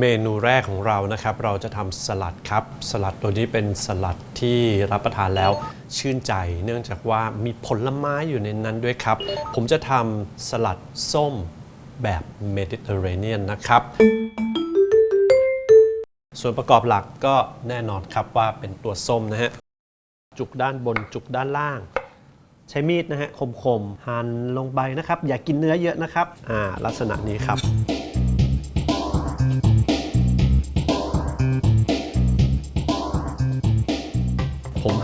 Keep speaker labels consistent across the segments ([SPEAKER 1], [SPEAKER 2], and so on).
[SPEAKER 1] เมนูแรกของเรานะครับ เราจะทำสลัดครับ สลัดตัวนี้เป็นสลัดที่รับประทานแล้วชื่นใจ เนื่องจากว่ามีผลไม้อยู่ในนั้นด้วยครับ ผมจะทำสลัดส้มแบบเมดิเตอร์เรเนียนนะครับ ส่วนประกอบหลักก็แน่นอนครับว่าเป็นตัวส้มนะฮะ จุกด้านบนจุกด้านล่าง ใช้มีดนะฮะคมๆหั่นลงไปนะครับ อย่ากินเนื้อเยอะนะครับ อ่าลักษณะนี้ครับ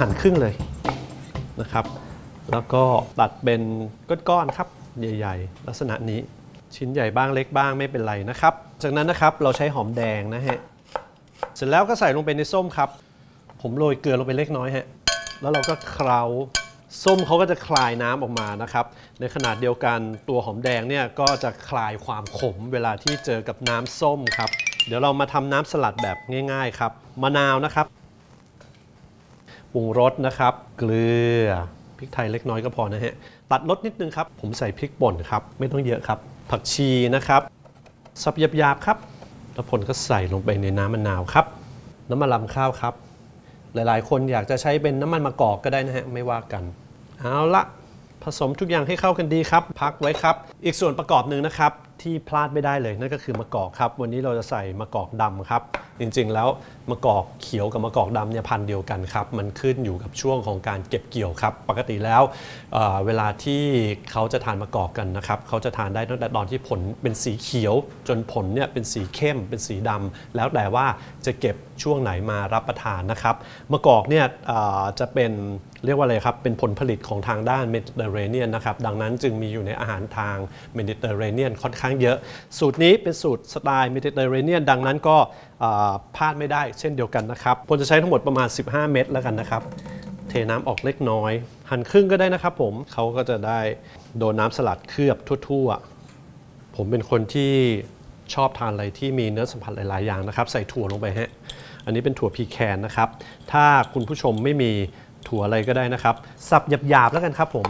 [SPEAKER 1] หั่นครึ่งเลยนะครับ แล้วก็ตัดเป็นก้อนๆครับใหญ่ๆ ลักษณะนี้ชิ้นใหญ่บ้างเล็กบ้างไม่เป็นไรนะครับ จากนั้นนะครับเราใช้หอมแดงนะฮะเสร็จแล้วก็ใส่ลงไปในส้มครับ ผมโรยเกลือลงไปเล็กน้อยฮะแล้วเราก็เคล้าส้มเขาก็จะคลายน้ำออกมานะครับ ในขนาดเดียวกันตัวหอมแดงเนี่ยก็จะคลายความขมเวลาที่เจอกับน้ำส้มครับ เดี๋ยวเรามาทำน้ำสลัดแบบง่าย ๆ ครับ มะนาวนะครับ ปรุงรสนะครับ เกลือพริกไทยเล็กน้อยก็พอนะฮะ ตัดรสนิดนึงครับ ผมใส่พริกป่นครับ ไม่ต้องเยอะครับ ผักชีนะครับสับหยาบๆครับ แล้วผลก็ใส่ลงไปในน้ำมะนาวครับ น้ำมันลำข้าวครับ หลายๆ คนอยากจะใช้เป็นน้ำมันมะกอกก็ได้นะฮะ ไม่ว่ากัน เอาละผสมทุกอย่างให้เข้ากันดีครับ พักไว้ครับ อีกส่วนประกอบหนึ่งนะครับ ที่พลาดไม่ได้เลยนั่นก็คือมะกอกครับ วันนี้เราจะใส่มะกอกดำครับ จริงๆแล้วมะกอกเขียวกับมะกอกดำเนี่ยพันธุ์เดียวกันครับ มันขึ้นอยู่กับช่วงของการเก็บเกี่ยวครับ ปกติแล้วเอ่อเวลาที่เขาจะทานมะกอกกันนะครับเขาจะทานได้ตั้งแต่ตอนที่ผลเป็นสีเขียว จนผลเนี่ยเป็นสีเข้ม เป็นสีดำแล้วแต่ว่าจะเก็บช่วงไหนมารับประทานนะครับมะกอกเนี่ยเอ่อจะเป็นเรียกว่าอะไรครับเป็นผลผลิตของทางด้านเมดิเตอร์เรเนียนนะครับดังนั้นจึงมีอยู่ในอาหารทางเมดิเตอร์เรเนียนค่อนข้างเยอะ สูตรนี้เป็นสูตรสไตล์เมดิเตอร์เรเนียนดังนั้นก็พลาดไม่ได้เช่นเดียวกันนะครับผมจะใช้ทั้งหมดประมาณ 15 เม็ดแล้วกันนะครับเทน้ำออกเล็กน้อย หั่นครึ่งก็ได้นะครับผมเขาก็จะได้โดนน้ำสลัดเคลือบทั่วๆ ผมเป็นคนที่ชอบทานอะไรที่มีเนื้อสัมผัสหลายๆ อย่างนะครับ ใส่ถั่วลงไปฮะอันนี้เป็นถั่วพีแคนนะครับ ถ้าคุณผู้ชมไม่มีถั่วอะไรก็ได้นะครับ สับหยาบๆแล้วกันครับผม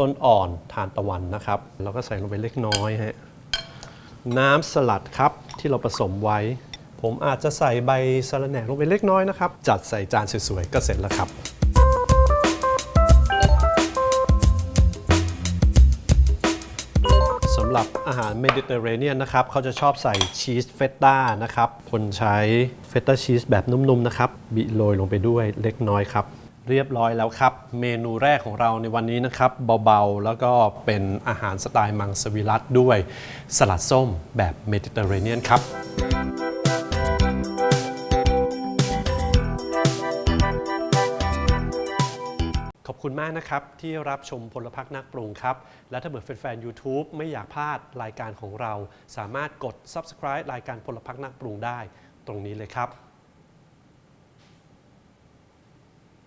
[SPEAKER 1] ต้นอ่อนทานตะวันนะครับแล้วก็ใส่ลงไปเล็กน้อยฮะน้ำสลัดครับที่เราผสมไว้ ผมอาจจะใส่ใบสะระแหน่ลงไปเล็กน้อยนะครับ จัดใส่จานสวยๆ ก็เสร็จแล้วครับ สำหรับอาหารเมดิเตอร์เรเนียนนะครับ เขาจะชอบใส่ชีสเฟตต้านะครับ คนใช้เฟตต้าชีสแบบนุ่มๆนะครับ บิโรยลงไปด้วยเล็กน้อยครับ เรียบร้อยแล้วครับ เมนูแรกของเราในวันนี้นะครับเบาๆ แล้วก็เป็นอาหารสไตล์มังสวิรัตด้วยสลัดส้มแบบเมดิเตอร์เรเนียนครับขอบคุณมากนะครับที่รับชมพลพักนักปรุงครับ และถ้าเกิดแฟนๆ YouTube ไม่อยากพลาดรายการของเรา สามารถกด subscribe รายการพลพักนักปรุงได้ ตรงนี้เลยครับ